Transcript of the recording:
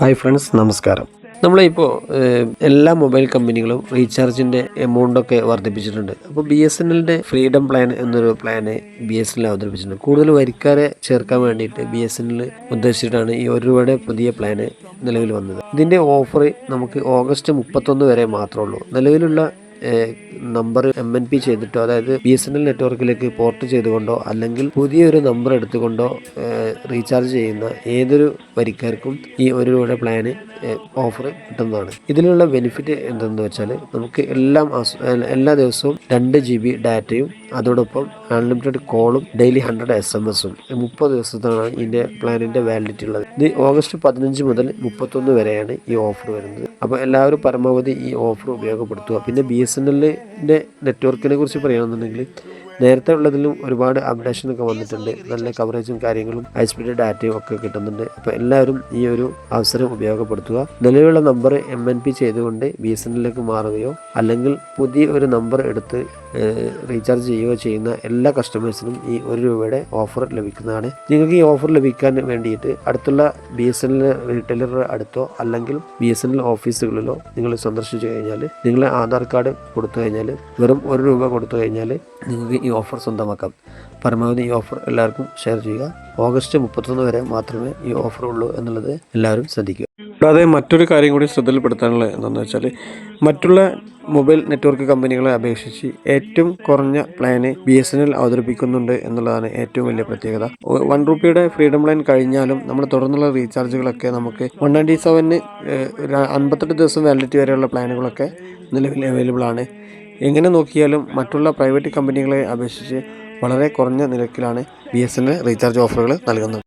Hi friends നമസ്കാരം. നമ്മളിപ്പോൾ എല്ലാ മൊബൈൽ കമ്പനികളും റീചാർജിന്റെ എമൗണ്ടൊക്കെ വർദ്ധിപ്പിച്ചിട്ടുണ്ട്. അപ്പോൾ ബി എസ് എൻ എല്ലിന്റെ ഫ്രീഡം പ്ലാൻ എന്നൊരു plan B S N L അവതരിപ്പിച്ചിട്ടുണ്ട്. കൂടുതൽ വരിക്കാരെ ചേർക്കാൻ വേണ്ടിയിട്ട് ബി എസ് എൻ എൽ ഉദ്ദേശിച്ചിട്ടാണ് ഈ ഒരു രൂപയുടെ പുതിയ പ്ലാന് നിലവിൽ വന്നത്. ഇതിന്റെ ഓഫർ നമുക്ക് ഓഗസ്റ്റ് മുപ്പത്തൊന്ന് വരെ മാത്രമേ ഉള്ളൂ. നിലവിലുള്ള നമ്പർ എം എൻ പി ചെയ്തിട്ടോ അതായത് ബി എസ് എൻ എൽ നെറ്റ്വർക്കിലേക്ക് പോർട്ട് ചെയ്തുകൊണ്ടോ അല്ലെങ്കിൽ പുതിയൊരു നമ്പർ എടുത്തുകൊണ്ടോ റീചാർജ് ചെയ്യുന്ന ഏതൊരു വരിക്കാർക്കും ഈ ഒരു രൂപയുടെ പ്ലാന് ഓഫർ കിട്ടുന്നതാണ്. ഇതിലുള്ള ബെനിഫിറ്റ് എന്തെന്ന് വെച്ചാൽ നമുക്ക് എല്ലാം എല്ലാ ദിവസവും രണ്ട് ജി ബി ഡാറ്റയും അതോടൊപ്പം അൺലിമിറ്റഡ് കോളും ഡെയിലി ഹൺഡ്രഡ് എസ് എം എസും മുപ്പത് ദിവസത്താണ് ഇതിന്റെ പ്ലാനിന്റെ വാലിഡിറ്റി ഉള്ളത്. ഇത് ഓഗസ്റ്റ് പതിനഞ്ച് മുതൽ മുപ്പത്തൊന്ന് വരെയാണ് ഈ ഓഫർ വരുന്നത്. അപ്പോൾ എല്ലാവരും പരമാവധി ഈ ഓഫർ ഉപയോഗപ്പെടുത്തുക. പിന്നെ ബി എസ് എൻ എല്ലിന്റെ നെറ്റ്വർക്കിനെ കുറിച്ച് പറയുകയാണെന്നുണ്ടെങ്കിൽ നേരത്തെ ഉള്ളതിലും ഒരുപാട് അപ്ഡേഷൻ ഒക്കെ വന്നിട്ടുണ്ട്. നല്ല കവറേജും കാര്യങ്ങളും ഹൈ സ്പീഡ് ഡാറ്റയും ഒക്കെ കിട്ടുന്നുണ്ട്. അപ്പോൾ എല്ലാവരും ഈ ഒരു അവസരം ഉപയോഗപ്പെടുത്തുക. നിലവിലുള്ള നമ്പർ എം എൻ പി ചെയ്തുകൊണ്ട് ബി എസ് മാറുകയോ അല്ലെങ്കിൽ പുതിയ ഒരു നമ്പർ എടുത്ത് റീചാർജ് ചെയ്യുകയോ ചെയ്യുന്ന എല്ലാ കസ്റ്റമേഴ്സിനും ഈ ഒരു രൂപയുടെ ഓഫർ ലഭിക്കുന്നതാണ്. നിങ്ങൾക്ക് ഈ ഓഫർ ലഭിക്കാൻ വേണ്ടിയിട്ട് അടുത്തുള്ള ബി എസ് എൻ എൽ റീറ്റെയിലറുടെ അടുത്തോ അല്ലെങ്കിൽ ബി എസ് എൻ എൽ ഓഫീസുകളിലോ നിങ്ങൾ സന്ദർശിച്ചു കഴിഞ്ഞാൽ നിങ്ങളെ ആധാർ കാർഡ് കൊടുത്തു കഴിഞ്ഞാൽ വെറും ഒരു രൂപ കൊടുത്തു കഴിഞ്ഞാൽ നിങ്ങൾക്ക് ഈ ഓഫർ സ്വന്തമാക്കാം. പരമാവധി ഈ ഓഫർ എല്ലാവർക്കും ഷെയർ ചെയ്യുക. ഓഗസ്റ്റ് മുപ്പത്തൊന്ന് വരെ മാത്രമേ ഈ ഓഫർ ഉള്ളൂ എന്നുള്ളത് എല്ലാവരും ശ്രദ്ധിക്കുക. കൂടാതെ മറ്റൊരു കാര്യം കൂടി ശ്രദ്ധയിൽപ്പെടുത്താനുള്ളത് എന്താണെന്ന് വെച്ചാൽ മറ്റുള്ള മൊബൈൽ നെറ്റ്വർക്ക് കമ്പനികളെ അപേക്ഷിച്ച് ഏറ്റവും കുറഞ്ഞ plan B S N L അവതരിപ്പിക്കുന്നുണ്ട് എന്നുള്ളതാണ് ഏറ്റവും വലിയ പ്രത്യേകത. വൺ റുപ്പിയുടെ ഫ്രീഡം പ്ലാൻ കഴിഞ്ഞാലും നമ്മൾ തുടർന്നുള്ള റീചാർജുകളൊക്കെ നമുക്ക് വൺ നയന്റി സെവന് അൻപത്തെട്ട് ദിവസം വാലിഡിറ്റി വരെയുള്ള പ്ലാനുകളൊക്കെ നിലവിൽ അവൈലബിൾ ആണ്. എങ്ങനെ നോക്കിയാലും മറ്റുള്ള പ്രൈവറ്റ് കമ്പനികളെ അപേക്ഷിച്ച് വളരെ കുറഞ്ഞ നിരക്കിലാണ് B S N L recharge ഓഫറുകൾ നൽകുന്നത്.